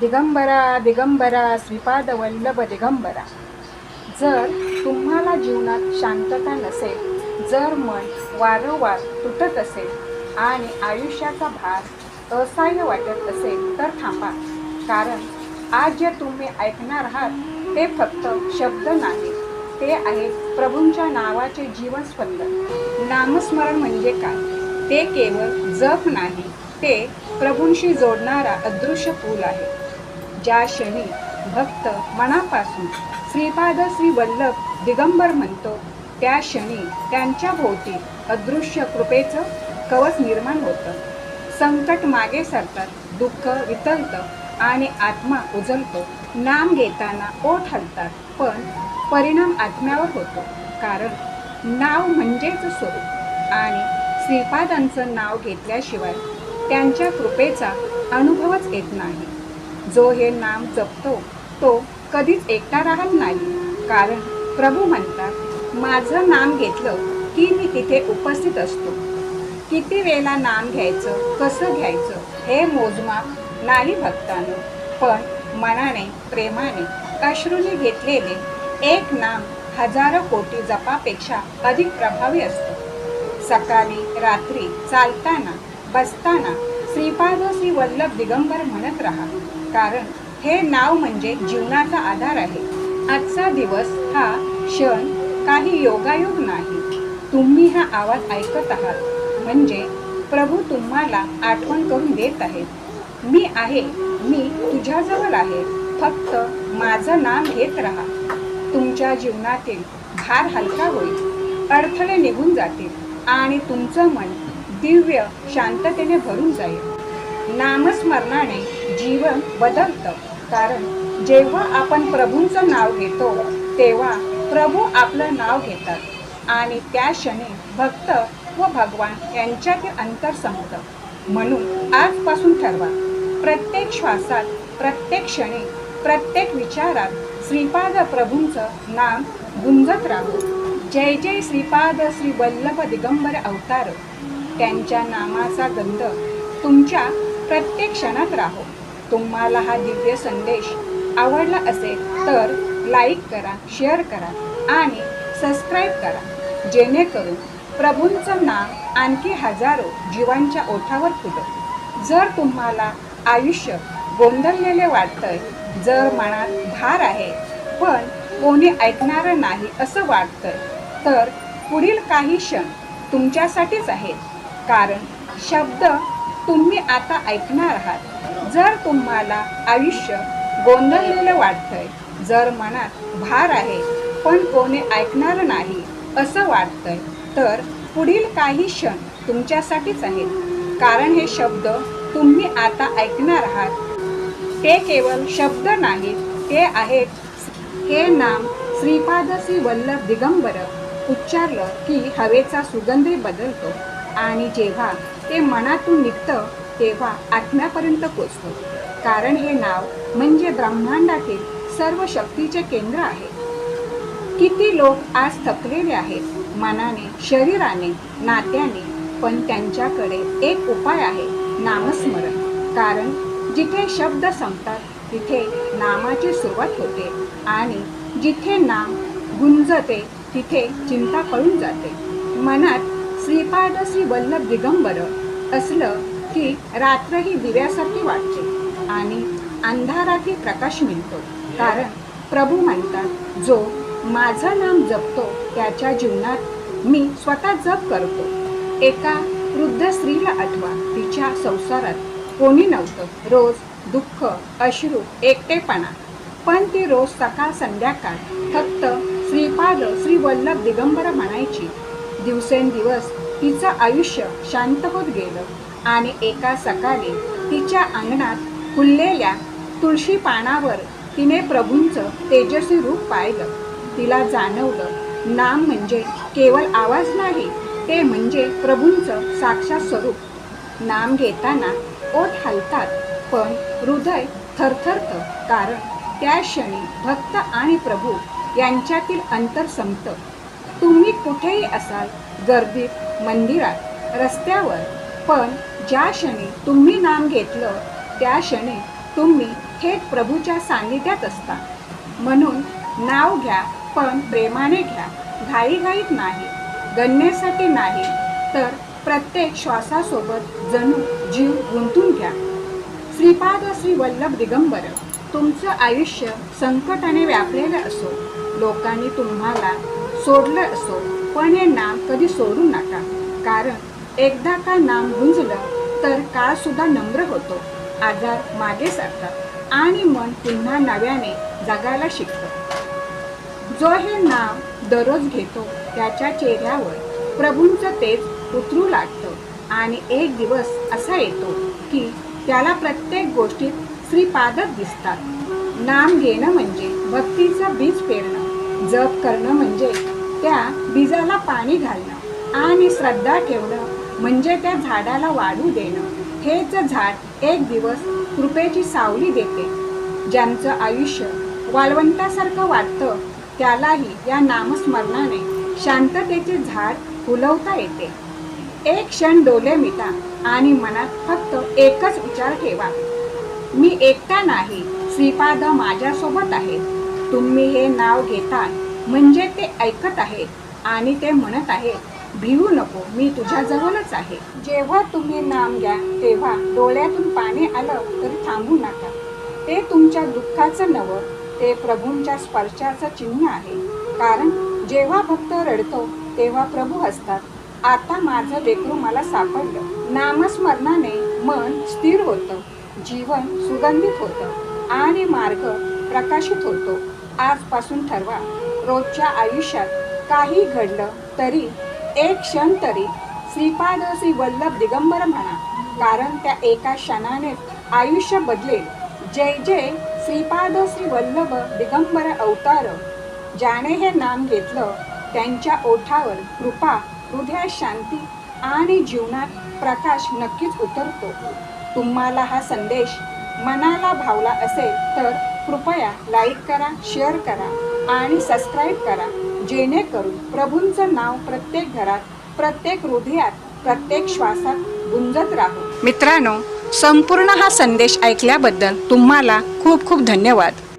दिगंबरा दिगंबरा श्रीपाद वल्लभ दिगंबरा. जर तुम्हाला जीवनात शांतता नसेल जर मन वारंवार तुटत असेल आणि आयुष्याचा भार असह्य वाटत असेल तर थांबा. कारण आज जे तुम्ही ऐकणार आहात ते फक्त शब्द नाही. ते आहे प्रभूंच्या नावाचे जीवनस्पंदन नामस्मरण म्हणजे काय? ते केवळ जप नाही ते प्रभूंशी जोडणारा अदृश्य पूल आहे. ज्या क्षणी भक्त मनापासून श्रीपाद श्री वल्लभ दिगंबर म्हणतो त्या क्षणी त्यांच्या भोवती अदृश्य कृपेचं कवच निर्माण होतं. संकट मागे सरतात दुःख वितळतं आणि आत्मा उजलतो नाम घेताना ओठ हलतात पण परिणाम आत्म्यावर होतो. कारण नाव म्हणजेच स्वरूप आणि श्रीपादांचं नाव घेतल्याशिवाय त्यांच्या कृपेचा अनुभवच येत नाही. जो हे नाम जपतो तो कधीच एकटा राहत नाही. कारण प्रभू म्हणतात माझं नाम घेतलं की मी तिथे उपस्थित असतो. किती वेळा नाम घ्यायचं कसं घ्यायचं हे मोजमाप नाही भक्तानं. पण मनाने प्रेमाने अश्रूने घेतलेले एक नाम हजारो कोटी जपापेक्षा अधिक प्रभावी असतो. सकाळी रात्री चालताना बसताना श्रीपाद श्री वल्लभ दिगंबर म्हणत राहा. कारण हे नाव म्हणजे जीवनाचा आधार आहे. आजचा दिवस हा क्षण काही योगायोग नाही. तुम्ही हा आवाज ऐकत आहात. म्हणजे प्रभू तुम्हाला आठवण करून देत आहेत. मी आहे मी तुझ्याजवळ आहे. फक्त माझं नाम घेत राहा. तुमच्या जीवनातील भार हलका होईल. अडथळे निघून जातील आणि तुमचं मन दिव्य शांततेने भरून जाईल. नामस्मरणाने जीवन बदलतं. कारण जेव्हा आपण प्रभूंचं नाव घेतो तेव्हा प्रभू आपलं नाव घेतात. आणि त्या क्षणी भक्त व भगवान यांच्यातील अंतर संपतं. म्हणून आजपासून ठरवा. प्रत्येक श्वासात प्रत्येक क्षणी प्रत्येक विचारात श्रीपाद प्रभूंचं नाम गुंजत राहू. जय जय श्रीपाद श्री वल्लभ दिगंबर अवतार. त्यांच्या नामाचा गंध तुमच्या प्रत्येक क्षणात राहो. तुम्हाला हा दिव्य संदेश आवडला असेल तर लाईक करा शेअर करा आणि सबस्क्राईब करा. जेणेकरून प्रभूंचं नाव आणखी हजारो जीवांच्या ओठावर फुटो जर तुम्हाला आयुष्य गोंधळलेले वाटतंय जर मनात भार आहे पण कोणी ऐकणारं नाही असं वाटतंय तर पुढील काही क्षण तुमच्यासाठीच आहेत. कारण शब्द तुम्ही आता ऐकणार आहात. जर तुम्हाला आयुष्य गोंधळलेलं वाटतंय जर मनात भार आहे पण कोणी ऐकणार नाही असं वाटतंय तर पुढील काही क्षण तुमच्यासाठीच आहेत. कारण हे शब्द तुम्ही आता ऐकणार आहात. ते केवळ शब्द नाहीत ते आहेत. हे नाम श्रीपादसी वल्लभ दिगंबर उच्चारलं की हवेचा सुगंधही बदलतो. आणि जेव्हा ते मनातून निघतं तेव्हा आत्म्यापर्यंत पोचतं. कारण हे नाव म्हणजे ब्रह्मांडातील सर्व शक्तीचे केंद्र आहे. किती लोक आज थकलेले आहेत मनाने शरीराने नात्याने पण त्यांच्याकडे एक उपाय आहे नामस्मरण. कारण जिथे शब्द संपतात तिथे नामाची सुरुवात होते आणि जिथे नाम गुंजते तिथे चिंता पळून जाते. मनात श्रीपाद श्री वल्लभ दिगंबर असलं की रात्रही दिव्यासारखी वाटते आणि अंधारातही प्रकाश मिळतो. कारण प्रभू म्हणतात जो माझं नाम जपतो त्याच्या जीवनात मी स्वतः जप करतो. एका वृद्ध स्त्रीला आठवा तिच्या संसारात कोणी नव्हतं. रोज दुःख अश्रू एकटेपणा. पण ती रोज सकाळ संध्याकाळ फक्त श्रीपाद श्री वल्लभ दिगंबर म्हणायची दिवसेंदिवस तिचं आयुष्य शांत होत गेलं आणि एका सकाळी तिच्या अंगणात फुललेल्या तुळशी पानावर तिने प्रभूंचं तेजस्वी रूप पाहिलं. तिला जाणवलं नाम म्हणजे केवळ आवाज नाही ते म्हणजे प्रभूंचं साक्षात स्वरूप. नाम घेताना ओठ हलतात पण हृदय थरथरतं कारण त्या क्षणी भक्त आणि प्रभू यांच्यातील अंतर संपतं. तुम्ही कुठेही असाल गर्दीत मंदिरात रस्त्यावर पण ज्या क्षणी तुम्ही नाम घेतलं त्या क्षणी तुम्ही थेट प्रभूच्या सान्निध्यात असता. म्हणून नाव घ्या पण प्रेमाने घ्या. घाईघाईत नाही गणनेसाठी नाही तर प्रत्येक श्वासासोबत जणू जीव गुंतून घ्या. श्रीपाद श्री वल्लभ दिगंबर तुमचं आयुष्य संकटाने व्यापलेलं असो. लोकांनी तुम्हाला सोडलं असो पण हे नाम कधी सोडू नका. कारण एकदा का नाम गुंजलं तर काळ सुद्धा नम्र होतो आजार मागे सरतात आणि मन पुन्हा नव्याने जगायला शिकतं. जो हे नाम दररोज घेतो त्याच्या चेहऱ्यावर प्रभूंचं तेज उतरू लागतं आणि एक दिवस असा येतो की त्याला प्रत्येक गोष्टीत श्रीपादच दिसतात. नाम घेणं म्हणजे भक्तीचं बीज पेरणं जप करणं म्हणजे त्या बीजाला पाणी घालणं आणि श्रद्धा ठेवणं म्हणजे त्या झाडाला वाढू देणं. हेच झाड एक दिवस कृपेची सावली देते. ज्यांचं आयुष्य वाळवंटासारखं वाटतं त्यालाही या नामस्मरणाने शांततेचे झाड फुलवता येते. एक क्षण डोले मिटा आणि मनात फक्त एकच विचार ठेवा. मी एकटा नाही श्रीपाद माझ्यासोबत आहेत. तुम्ही हे नाव घेता म्हणजे ते ऐकत आहेत आणि ते म्हणत आहेत भिवू नको मी तुझ्याजवळच आहे. जेव्हा तुम्ही नाम घ्या तेव्हा डोळ्यातून पाणी आलं तरी थांबू नका. ते तुमच्या दुःखाचं नवं ते प्रभूंच्या स्पर्शाचं चिन्ह आहे. कारण जेव्हा भक्त रडतो तेव्हा प्रभू हसतात. आता माझं लेकरू मला सापडलं. नामस्मरणाने मन स्थिर होतं. जीवन सुगंधित होतं. आणि मार्ग प्रकाशित होतो. आजपासून ठरवा. रोजच्या आयुष्यात काही घडलं तरी एक क्षण तरी श्रीपाद श्री वल्लभ दिगंबर म्हणा कारण त्या एका क्षणाने आयुष्य बदलेल. जय जय श्रीपाद श्री वल्लभ दिगंबर अवतार. ज्याने हे नाम घेतलं त्यांच्या ओठावर कृपा हृदयात शांती आणि जीवनात प्रकाश नक्कीच उतरतो. तुम्हाला हा संदेश मनाला भावला असेल तर कृपया लाईक करा शेअर करा. आणि सबस्क्राईब करा. जेणेकरून प्रभूंचं नाव प्रत्येक घरात प्रत्येक हृदयात प्रत्येक श्वासात गुंजत राहू. मित्रांनो संपूर्ण हा संदेश ऐकल्याबद्दल तुम्हाला खूप खूप धन्यवाद.